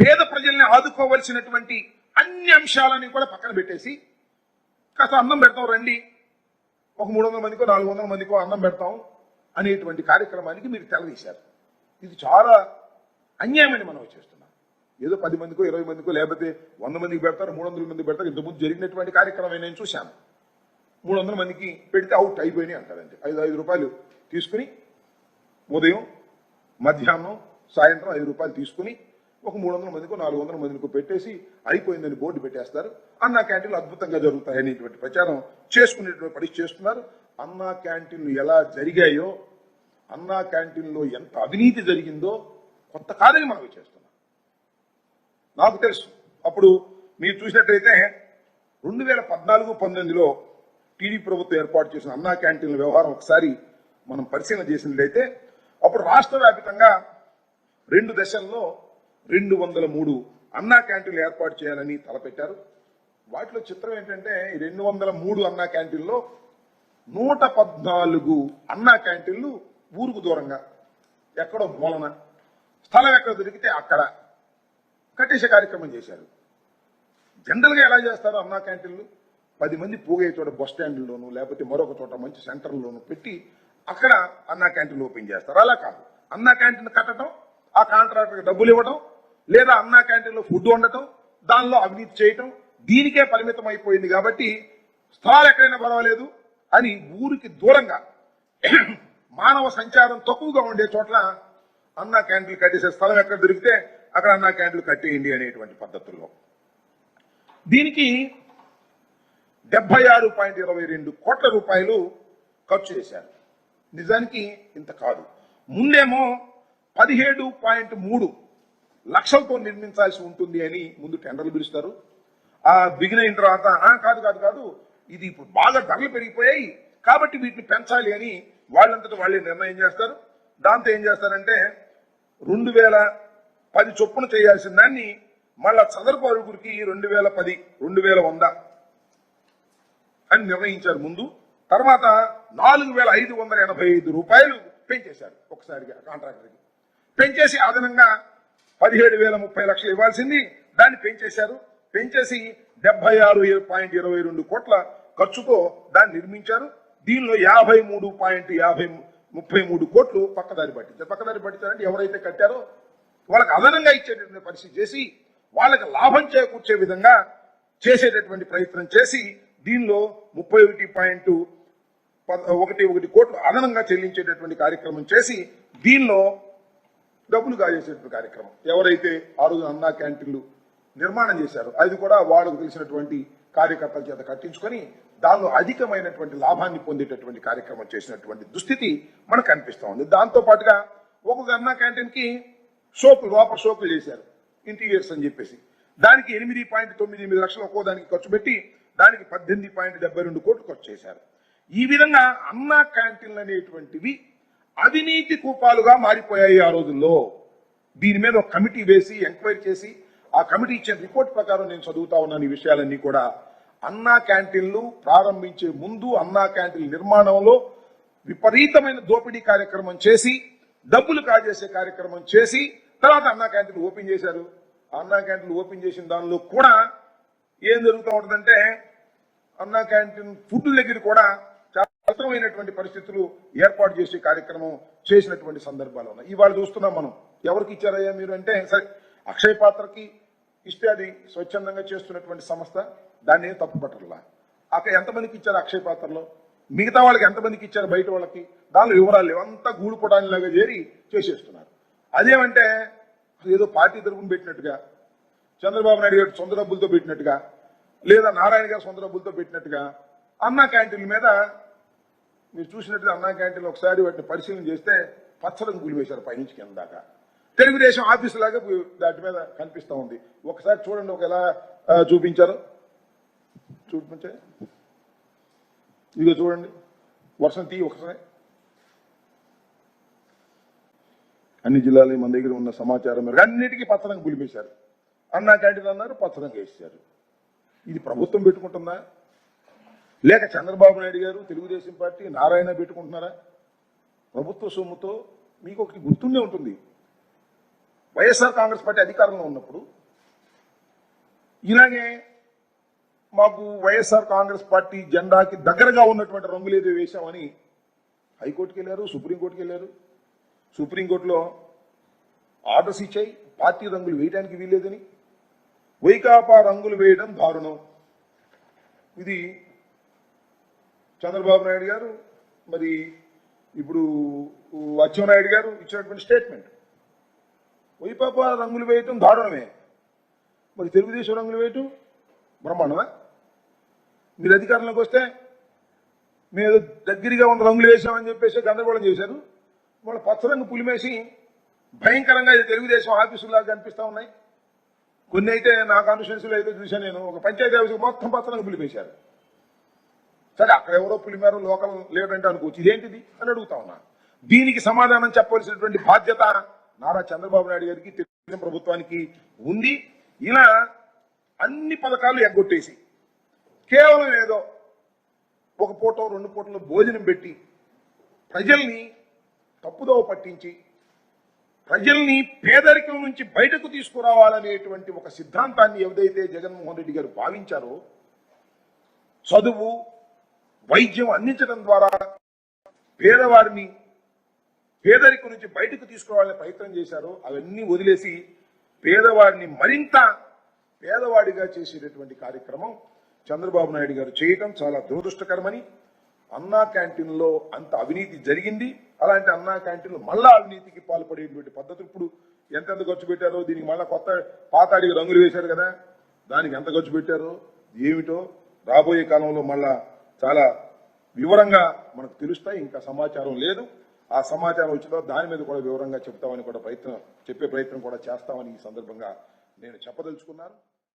పేద ప్రజల్ని ఆదుకోవలసినటువంటి అన్ని అంశాలని కూడా పక్కన పెట్టేసి కాస్త అన్నం పెడతాం రండి. ఒక మూడు వందల మందికో నాలుగు వందల మందికో అన్నం పెడతాం అనేటువంటి కార్యక్రమానికి మీరు తెలదీశారు ఇది చాలా అన్యాయమని మనం చేస్తున్నాం. ఏదో పది మందికో ఇరవై మందికో లేకపోతే వంద మందికి పెడతారు మూడు వందల మందికి పెడతారు ఇంతకుముందు జరిగినటువంటి కార్యక్రమం నేను చూశాను. మూడు వందల మందికి పెడితే అవుట్ అయిపోయినాయి అంటారండి. ఐదు ఐదు రూపాయలు తీసుకుని ఉదయం మధ్యాహ్నం సాయంత్రం ఐదు రూపాయలు తీసుకుని ఒక మూడు వందల మందికో నాలుగు వందల మందికో పెట్టేసి అయిపోయిందని బోర్డు పెట్టేస్తారు. అన్నా క్యాంటీన్లు అద్భుతంగా జరుగుతాయి అనేటువంటి ప్రచారం చేసుకునేటువంటి పరిస్థితి చేస్తున్నారు. అన్నా క్యాంటీన్లు ఎలా జరిగాయో అన్నా క్యాంటీన్లో ఎంత అవినీతి జరిగిందో కొత్త కాదని మనం చేస్తున్నాం నాకు తెలుసు. అప్పుడు మీరు చూసినట్టయితే రెండు వేల పద్నాలుగు పంతొమ్మిదిలో టీడీ ప్రభుత్వం ఏర్పాటు చేసిన అన్నా క్యాంటీన్ల వ్యవహారం ఒకసారి మనం పరిశీలన చేసినట్లయితే అప్పుడు రాష్ట్ర వ్యాప్తంగా రెండు దశల్లో రెండు వందల మూడు అన్నా క్యాంటీన్లు ఏర్పాటు చేయాలని తలపెట్టారు. వాటిలో చిత్రం ఏంటంటే రెండు వందల మూడు అన్నా క్యాంటీన్లో నూట పద్నాలుగు అన్నా క్యాంటీన్లు ఊరుకు దూరంగా ఎక్కడో మూలన స్థలం ఎక్కడ దొరికితే అక్కడ కట్టేసే కార్యక్రమం చేశారు. జనరల్గా ఎలా చేస్తారు అన్నా క్యాంటీన్లు? పది మంది పోగే చోట బస్ స్టాండ్లోను లేకపోతే మరొక చోట మంచి సెంటర్లోను పెట్టి అక్కడ అన్నా క్యాంటీన్లు ఓపెన్ చేస్తారు. అలా కాదు. అన్నా క్యాంటీన్ కట్టడం ఆ కాంట్రాక్టర్కి డబ్బులు ఇవ్వడం లేదా అన్నా క్యాంటీన్లో ఫుడ్ ఉండటం దానిలో అవినీతి చేయటం దీనికే పరిమితం అయిపోయింది కాబట్టి స్థలాలు ఎక్కడైనా పర్వాలేదు అని ఊరికి దూరంగా మానవ సంచారం తక్కువగా ఉండే చోట్ల అన్నా క్యాంటీన్లు కట్టేసే స్థలం ఎక్కడ దొరికితే అక్కడ అన్నా క్యాంటీన్లు కట్టేయండి అనేటువంటి పద్ధతుల్లో. దీనికి డెబ్బై ఆరు పాయింట్ ఇరవై రెండు కోట్ల రూపాయలు ఖర్చు చేశారు. నిజానికి ఇంత కాదు. ముందేమో పదిహేడు పాయింట్ మూడు లక్షలతో నిర్మించాల్సి ఉంటుంది అని ముందు టెండర్లు పిలుస్తారు. ఆ బిగిన్ అయిన తర్వాత "ఆ, కాదు కాదు కాదు ఇది ఇప్పుడు బాగా ధరలు పెరిగిపోయాయి కాబట్టి వీటిని పెంచాలి అని వాళ్ళంతటా వాళ్ళే నిర్ణయం చేస్తారు. దాంతో ఏం చేస్తారంటే రెండు వేల పది చొప్పున చేయాల్సిన దాన్ని మళ్ళా చదరపు అరుగురికి రెండు వేల పది రెండు వేల వంద అని నిర్ణయించారు ముందు. తర్వాత నాలుగు వేల ఐదు వందల ఎనభై ఐదు రూపాయలు పెంచేశారు ఒకసారిగా కాంట్రాక్టర్కి. పెంచేసి అదనంగా పదిహేడు వేల ముప్పై లక్షలు ఇవ్వాల్సింది. దాన్ని పెంచేశారు. పెంచేసి డెబ్బై ఆరు పాయింట్ ఇరవై రెండు కోట్ల ఖర్చుతో దాన్ని నిర్మించారు. దీనిలో యాభై మూడు పాయింట్ యాభై ముప్పై మూడు కోట్లు పక్కదారి పట్టించారు. పక్కదారి పట్టించారంటే ఎవరైతే కట్టారో వాళ్ళకి అదనంగా ఇచ్చేటటువంటి పరిస్థితి చేసి వాళ్ళకి లాభం చేకూర్చే విధంగా చేసేటటువంటి ప్రయత్నం చేసి దీనిలో ముప్పై ఒకటి పాయింట్ ఒకటి ఒకటి కోట్లు అదనంగా చెల్లించేటటువంటి కార్యక్రమం చేసి దీనిలో డబ్బులు కాజేసేటువంటి కార్యక్రమం. ఎవరైతే ఆ రోజు అన్నా క్యాంటీన్లు నిర్మాణం చేశారో అది కూడా వాళ్ళకు తెలిసినటువంటి కార్యకర్తల చేత కట్టించుకొని దానిలో అధికమైనటువంటి లాభాన్ని పొందేటటువంటి కార్యక్రమం చేసినటువంటి దుస్థితి మనకు కనిపిస్తా ఉంది. దాంతో పాటుగా ఒక్కొక్క అన్నా క్యాంటీన్కి సోపులు లోపల సోపులు చేశారు. ఇంటీరియర్స్ అని చెప్పేసి. దానికి ఎనిమిది పాయింట్ తొమ్మిది ఎనిమిది లక్షలు ఒక్కో దానికి ఖర్చు పెట్టి దానికి పద్దెనిమిది పాయింట్ డెబ్బై రెండు కోట్లు ఖర్చు చేశారు. ఈ విధంగా అన్నా క్యాంటీన్లు అనేటువంటివి అవినీతి కూపాలుగా మారిపోయాయి ఆ రోజుల్లో. దీని మీద ఒక కమిటీ వేసి ఎంక్వైరీ చేసి ఆ కమిటీ ఇచ్చిన రిపోర్ట్ ప్రకారం నేను చదువుతా ఉన్నాను ఈ విషయాలన్నీ కూడా. అన్నా క్యాంటీన్లు ప్రారంభించే ముందు అన్నా క్యాంటీన్ నిర్మాణంలో విపరీతమైన దోపిడీ కార్యక్రమం చేసి డబ్బులు కాజేసే కార్యక్రమం చేసి తర్వాత అన్నా క్యాంటీన్ ఓపెన్ చేశారు. అన్నా క్యాంటీన్ ఓపెన్ చేసిన దానిలో కూడా ఏం జరుగుతూ ఉంటుందంటే అన్నా క్యాంటీన్ ఫుడ్ దగ్గర కూడా చాలా పరిస్థితులు ఏర్పాటు చేసే కార్యక్రమం చేసినటువంటి సందర్భాలు ఉన్నాయి. ఇవాళ చూస్తున్నాం మనం. ఎవరికి ఇచ్చారయ్యా మీరు అంటే సరే అక్షయ పాత్రకి ఇస్తే అది స్వచ్ఛందంగా చేస్తున్నటువంటి సంస్థ దాన్ని ఏం తప్పు పట్టరులా అక్కడ ఎంతమందికి ఇచ్చారు అక్షయ పాత్రలో? మిగతా వాళ్ళకి ఎంతమందికి ఇచ్చారు బయట వాళ్ళకి? దానిలో వివరాలు లేవు. అంతా గూడుకోవడానిలాగా చేరి చేసేస్తున్నారు. అదేమంటే ఏదో పార్టీ తరఫున పెట్టినట్టుగా చంద్రబాబు నాయుడు గారు సొంత డబ్బులతో పెట్టినట్టుగా లేదా నారాయణ గారు సొంత డబ్బులతో పెట్టినట్టుగా అన్నా క్యాంటీన్ల మీద మీరు చూసినట్లు అన్నా క్యాంటీన్లు ఒకసారి వాటిని పరిశీలన చేస్తే పచ్చలను కూలివేశారు పైనుంచి కింద దాకా. తెలుగుదేశం ఆఫీసు లాగా దాటి మీద కనిపిస్తూ ఉంది. ఒకసారి చూడండి ఒక ఎలా చూపించారు. చూపించే. ఇదిగో చూడండి. వర్షం తీ ఒకసారి. అన్ని జిల్లాలు మన దగ్గర ఉన్న సమాచారం మేరకు అన్నిటికీ పచ్చరంగా గులిపేశారు అన్నా క్యాంటీన్ అన్నారు పచ్చదంగా వేసారు ఇది ప్రభుత్వం పెట్టుకుంటుందా? లేక చంద్రబాబు నాయుడు గారు తెలుగుదేశం పార్టీ నారాయణ పెట్టుకుంటున్నారా? ప్రభుత్వ సొమ్ముతో మీకు ఒకటి గుర్తుండే ఉంటుంది. వైఎస్ఆర్ కాంగ్రెస్ పార్టీ అధికారంలో ఉన్నప్పుడు ఇలాగే మాకు వైఎస్ఆర్ కాంగ్రెస్ పార్టీ జెండాకి దగ్గరగా ఉన్నటువంటి రంగులు ఏదో వేశామని హైకోర్టుకి వెళ్ళారు సుప్రీంకోర్టుకి వెళ్ళారు. సుప్రీంకోర్టులో ఆర్డర్స్ ఇచ్చాయి పార్టీ రంగులు వేయడానికి వీల్లేదని. వైకాపా రంగులు వేయడం దారుణం. ఇది చంద్రబాబు నాయుడు గారు మరి ఇప్పుడు అచ్చెన్నాయుడు గారు ఇచ్చినటువంటి స్టేట్మెంట్. వైపాప రంగులు వేయటం దారుణమే. మరి తెలుగుదేశం రంగులు వేయటం బ్రహ్మాండమా? మీరు అధికారంలోకి వస్తే మేము దగ్గరగా ఉన్న రంగులు వేసామని చెప్పేసి గందరగోళం చేశారు. వాళ్ళ పచ్చ రంగు పులిమేసి భయంకరంగా ఇది తెలుగుదేశం ఆఫీసులాగా కనిపిస్తా ఉన్నాయి. కొన్ని అయితే నా కాన్స్టిట్యున్సీలో అయితే చూశాను నేను. ఒక పంచాయతీ ఆఫీస్ మొత్తం పచ్చ రంగు పులిపేశారు. సరే అక్కడ ఎవరో పులిమేర లోకల్ లేడంటే అనుకోవచ్చు ఇదేంటిది అని అడుగుతా ఉన్నా. దీనికి సమాధానం చెప్పవలసినటువంటి బాధ్యత నారా చంద్రబాబు నాయుడు గారికి తెలుగుదేశం ప్రభుత్వానికి ఉంది. ఇలా అన్ని పథకాలు ఎగ్గొట్టేసి కేవలం ఏదో ఒక పూట రెండు పూటలు భోజనం పెట్టి ప్రజల్ని తప్పుదోవ పట్టించి ప్రజల్ని పేదరికం నుంచి బయటకు తీసుకురావాలనేటువంటి ఒక సిద్ధాంతాన్ని ఏదైతే జగన్మోహన్ రెడ్డి గారు భావించారో చదువు వైద్యం అందించడం ద్వారా పేదవారిని పేదరికం నుంచి బయటకు తీసుకురావాలని ప్రయత్నం చేశారో అవన్నీ వదిలేసి పేదవాడిని మరింత పేదవాడిగా చేసేటటువంటి కార్యక్రమం చంద్రబాబు నాయుడు గారు చేయటం చాలా దురదృష్టకరమని అన్నా క్యాంటీన్లో అంత అవినీతి జరిగింది. అలాంటి అన్నా క్యాంటీన్లో మళ్ళా అవినీతికి పాల్పడేటువంటి పద్ధతి ఇప్పుడు ఎంతెంత ఖర్చు పెట్టారో దీనికి మళ్ళీ కొత్త పాతాడికి రంగులు వేశారు కదా దానికి ఎంత ఖర్చు పెట్టారో ఏమిటో రాబోయే కాలంలో మళ్ళా చాలా వివరంగా మనకు తెలుస్తాయి. ఇంకా సమాచారం లేదు. ఆ సమాచారం వచ్చిన దాని మీద కూడా వివరంగా చెప్తామని కూడా ప్రయత్నం చెప్పే ప్రయత్నం కూడా చేస్తామని ఈ సందర్భంగా నేను చెప్పదలుచుకున్నాను.